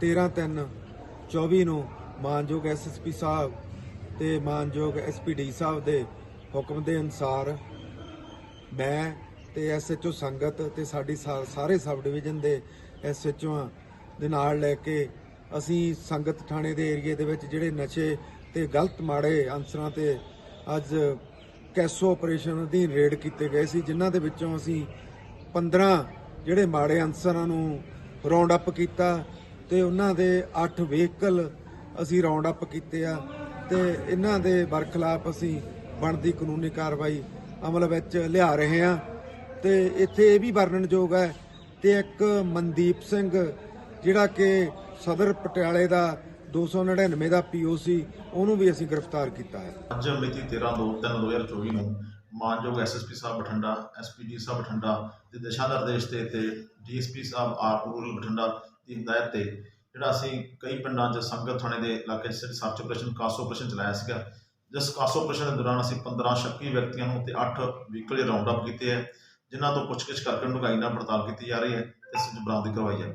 13 3 24 ਨੂੰ ਮਾਨਯੋਗ ਐਸਐਸਪੀ ਸਾਹਿਬ ਤੇ ਮਾਨਯੋਗ ਐਸਪੀਡੀ ਸਾਹਿਬ ਦੇ ਹੁਕਮ ਦੇ ਅਨੁਸਾਰ ਮੈਂ ਤੇ ਐਸਐਚਓ ਸੰਗਤ ਤੇ ਸਾਡੀ ਸਾ- ਸਾਰੇ ਸਬ ਡਿਵੀਜ਼ਨ ਦੇ ਐਸਐਚਓ ਦੇ ਨਾਲ ਲੈ ਕੇ ਅਸੀਂ ਸੰਗਤ ਥਾਣੇ ਦੇ ਏਰੀਏ ਦੇ ਵਿੱਚ ਜਿਹੜੇ ਨਸ਼ੇ ਤੇ ਗਲਤ ਮਾੜੇ ਅਨਸਰਾਂ ਤੇ ਅੱਜ ਕੈਸੋ ਆਪਰੇਸ਼ਨ ਅਧੀਨ ਰੇਡ ਕੀਤੇ ਗਏ ਸੀ, ਜਿਨ੍ਹਾਂ ਦੇ ਵਿੱਚੋਂ ਅਸੀਂ 15 ਜਿਹੜੇ ਮਾੜੇ ਅਨਸਰਾਂ ਨੂੰ ਰਾਉਂਡ ਅਪ ਕੀਤਾ ਤੇ ਉਹਨਾਂ ਦੇ 8 ਵਹੀਕਲ ਅਸੀਂ ਰਾਉਂਡ ਅਪ ਕੀਤੇ ਆ ਤੇ ਇਹਨਾਂ ਦੇ ਬਰਖਲਾਫ ਅਸੀਂ ਬਣਦੀ ਕਾਨੂੰਨੀ ਕਾਰਵਾਈ ਅਮਲ ਵਿੱਚ ਲਿਆ ਰਹੇ ਹਾਂ। ਤੇ ਇੱਥੇ ਇਹ ਵੀ ਵਰਣਨਯੋਗ ਹੈ ਤੇ ਇੱਕ ਮਨਦੀਪ ਸਿੰਘ ਜਿਹੜਾ ਕਿ ਸਦਰ ਪਟਿਆਲੇ ਦਾ 299 ਦਾ ਪੀਓਸੀ ਉਹਨੂੰ ਵੀ ਅਸੀਂ ਗ੍ਰਿਫਤਾਰ ਕੀਤਾ ਹੈ। ਅੱਜ ਮਿਤੀ 13 ਦੋ 3 2024 ਨੂੰ ਮਾਨਯੋਗ ਐਸਐਸਪੀ ਸਾਹਿਬ ਬਠਿੰਡਾ ਐਸਪੀਡੀ ਸਾਹਿਬ ਬਠਿੰਡਾ ਦੇ ਦਿਸ਼ਾ ਨਿਰਦੇਸ਼ ਤੇ ਤੇ ਡੀਐਸਪੀ ਸਾਹਿਬ ਆਰ ਰੂਰਲ ਬਠਿੰਡਾ ਦੀ ਹਦਾਇਤ ਤੇ ਜਿਹੜਾ ਅਸੀਂ ਕਈ ਪਿੰਡਾਂ 'ਚ ਸੰਗਤ ਥਾਣੇ ਦੇ ਇਲਾਕੇ 'ਚ ਸਰਚ ਆਪਰੇਸ਼ਨ ਕਾਸੋ ਆਪਰੇਸ਼ਨ ਚਲਾਇਆ ਸੀਗਾ, ਜਿਸ ਕਾਸੋ ਆਪਰੇਸ਼ਨ ਦੇ ਦੌਰਾਨ ਅਸੀਂ 15 ਸ਼ੱਕੀ ਵਿਅਕਤੀਆਂ ਨੂੰ ਤੇ 8 ਵਹੀਕਲ ਰਾਉਂਡ ਅਪ ਕੀਤੇ ਹੈ, ਜਿਨ੍ਹਾਂ ਤੋਂ ਪੁੱਛਗਿੱਛ ਕਰਕੇ ਡੂੰਘਾਈ ਨਾਲ ਪੜਤਾਲ ਕੀਤੀ ਜਾ ਰਹੀ ਹੈ ਤੇ ਬਰਾਮਦ ਵਿੱਚ ਬਰਾਮਦੀ ਕਰਵਾਈ ਹੈ